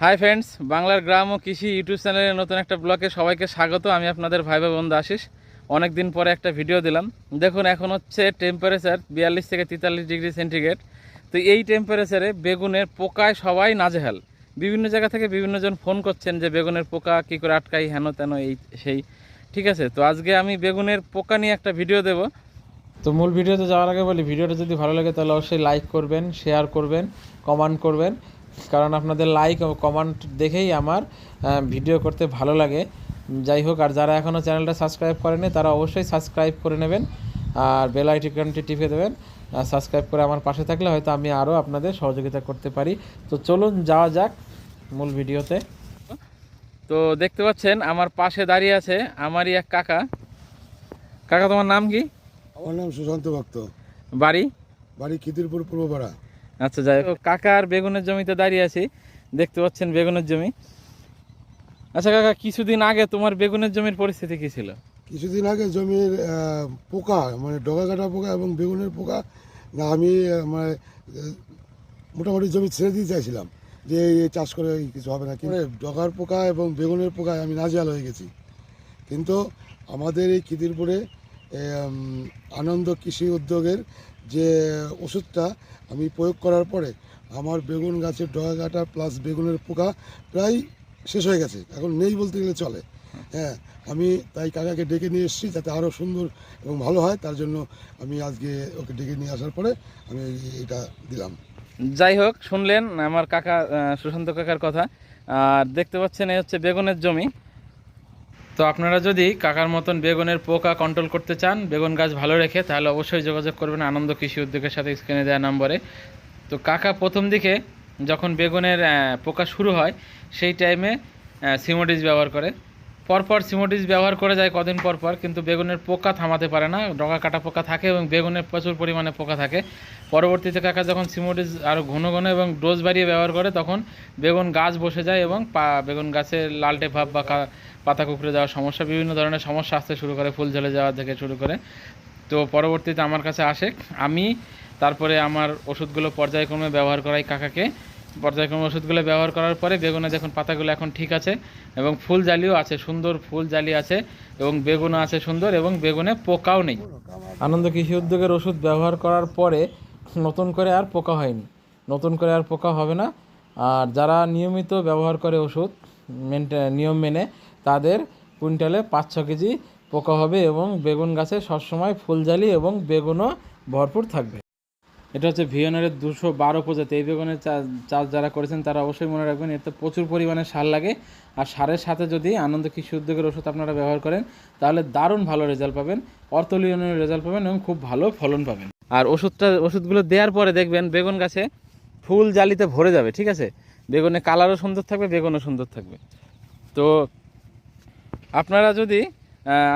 Hi friends বাংলার গ্রাম ও কৃষি YouTube চ্যানেলের নতুন একটা ব্লগে সবাইকে স্বাগত। আমি আপনাদের ভাই ভাই বন্ধু আশিস। অনেক দিন পরে একটা ভিডিও দিলাম। দেখুন, এখন হচ্ছে টেম্পারেচার বিয়াল্লিশ থেকে তেতাল্লিশ ডিগ্রি সেন্টিগ্রেড তো এই টেম্পারেচারে বেগুনের পোকায় সবাই নাজেহাল। বিভিন্ন জায়গা থেকে বিভিন্ন জন ফোন করছেন যে বেগুনের পোকা কী করে আটকাই হেন তেন এই সেই। ঠিক আছে, তো আজকে আমি বেগুনের পোকা নিয়ে একটা ভিডিও দেব। তো মূল ভিডিওতে যাওয়ার আগে বলি ভিডিওটা যদি ভালো লাগে তাহলে অবশ্যই লাইক করবেন শেয়ার করবেন কমেন্ট করবেন। কারণ আপনাদের লাইক ও কমেন্ট দেখেই আমার ভিডিও করতে ভালো লাগে। যাই হোক আর যারা এখনও চ্যানেলটা সাবস্ক্রাইব করেনি তারা অবশ্যই সাবস্ক্রাইব করে নেবেন আর বেল আইকনটি টিপে দেবেন সাবস্ক্রাইব করে আমার পাশে থাকলে হয়তো আমি আরও আপনাদের সহযোগিতা করতে পারি। তো চলুন যাওয়া যাক মূল ভিডিওতে। তো দেখতে পাচ্ছেন আমার পাশে দাঁড়িয়ে আছে আমারই এক কাকা। কাকা তোমার নাম কি? আমার নাম সুশান্ত ভক্ত। বাড়ি? বাড়ি খিদিরপুর পূর্বপাড়া। আচ্ছা যাই হোক। কাকার বেগুনের জমিতে দাঁড়িয়ে আছি। দেখতে পাচ্ছেন বেগুনের জমি। আচ্ছা কাকা কিছুদিন আগে তোমার বেগুনের জমির পরিস্থিতি কি ছিল? কিছুদিন আগে জমির পোকা মানে ডগা কাটা পোকা এবং বেগুনের পোকা না আমি মানে মোটামুটি জমি ছেড়ে দিতে চাইছিলাম যে এই চাষ করে কিছু হবে না। কিন্তু ডগার পোকা এবং বেগুনের পোকায় আমি নাজেহাল হয়ে গেছি। কিন্তু আমাদের এই খিদিরপুরে আনন্দ কৃষি উদ্যোগের যে ওষুধটা আমি প্রয়োগ করার পরে আমার বেগুন গাছের ডগা কাটা প্লাস বেগুনের পোকা প্রায় শেষ হয়ে গেছে। এখন নেই বলতে গেলে চলে। হ্যাঁ আমি তাই কাকাকে ডেকে নিয়ে এসেছি যাতে আরও সুন্দর এবং ভালো হয়। তার জন্য আমি আজকে ওকে ডেকে নিয়ে আসার পরে আমি এটা দিলাম। যাই হোক, শুনলেন আমার কাকা সুশান্ত কাকার কথা। আর দেখতে পাচ্ছেন, এই হচ্ছে বেগুনের জমি। তো আপনারা যদি কাকার মতন বেগুনের পোকা কন্ট্রোল করতে চান, বেগুন গাছ ভালো রেখে, তাহলে অবশ্যই যোগাযোগ করবেন আনন্দ কৃষি উদ্যোগের সাথে স্ক্রিনে দেওয়া নম্বরে। তো কাকা প্রথম দিকে যখন বেগুনের পোকা শুরু হয়, সেই টাইমে সিমোডিস ব্যবহার করে। পরপর সিমোডিস ব্যবহার করে যায় কদিন পর পর, কিন্তু বেগুনের পোকা থামাতে পারে না। ডগা কাটা পোকা থাকে এবং বেগুনের প্রচুর পরিমাণে পোকা থাকে। পরবর্তীতে কাকা যখন সিমোডিস আরও ঘন ঘন এবং ডোজ বাড়িয়ে ব্যবহার করে, তখন বেগুন গাছ বসে যায় এবং পা, বেগুন গাছে লালটে ভাব বা পাতা কুকড়ে যাওয়ার সমস্যা, বিভিন্ন ধরনের সমস্যা আসতে শুরু করে, ফুল ঝরে যাওয়া থেকে শুরু করে। তো পরবর্তীতে আমার কাছে আসে, আমি তারপরে আমার ওষুধগুলো পর্যায়ক্রমে ব্যবহার করাই কাকাকে। পর্যায়ক্রমে ওষুধগুলো ব্যবহার করার পরে বেগুনে দেখুন পাতাগুলো এখন ঠিক আছে এবং ফুল জালিও আছে, সুন্দর ফুল জালি আছে এবং বেগুনও আছে সুন্দর এবং বেগুনে পোকাও নেই। আনন্দ কৃষি উদ্যোগের ওষুধ ব্যবহার করার পরে নতুন করে আর পোকা হয়নি। নতুন করে আর পোকা হবে না। আর যারা নিয়মিত ব্যবহার করে ওষুধ, মেনটে নিয়ম মেনে তাদের কুইন্টালে পাঁচ ছ কেজি পোকা হবে এবং বেগুন গাছে সবসময় ফুলজালি এবং বেগুনও ভরপুর থাকবে। এটা হচ্ছে ভিয়নারের দুশো বারো প্রজাতি। এই বেগুনের চা- চাষ যারা করেছেন তারা অবশ্যই মনে রাখবেন এতে প্রচুর পরিমাণে সার লাগে। আর সারের সাথে যদি আনন্দ কৃষি উদ্যোগের ওষুধ আপনারা ব্যবহার করেন তাহলে দারুণ ভালো রেজাল্ট পাবেন অর্থলীয় রেজাল্ট পাবেন এবং খুব ভালো ফলন পাবেন। আর ওষুধটা ওষুধগুলো দেওয়ার পরে দেখবেন বেগুন গাছে ফুল জালিতে ভরে যাবে ঠিক আছে? বেগুনে কালারও সুন্দর থাকবে বেগুনও সুন্দর থাকবে। তো আপনারা যদি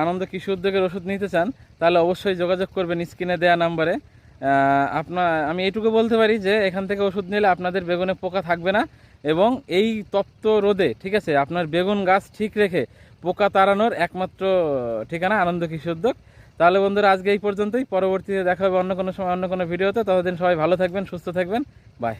আনন্দ কৃষি উদ্যোগের ওষুধ নিতে চান, তাহলে অবশ্যই যোগাযোগ করবেন স্ক্রিনে দেওয়া নাম্বারে। আপনার আমি এইটুকু বলতে পারি যে, এখান থেকে ওষুধ নিলে আপনাদের বেগুনে পোকা থাকবে না এবং এই তপ্ত রোদে, ঠিক আছে, আপনার বেগুন গাছ ঠিক রেখে পোকা তাড়ানোর একমাত্র ঠিকানা আনন্দ কৃষি উদ্যোগ। তাহলে বন্ধুরা, আজকে এই পর্যন্তই। পরবর্তীতে দেখা হবে অন্য কোনো সময়, অন্য কোনো ভিডিওতে। ততদিন সবাই ভালো থাকবেন, সুস্থ থাকবেন। বাই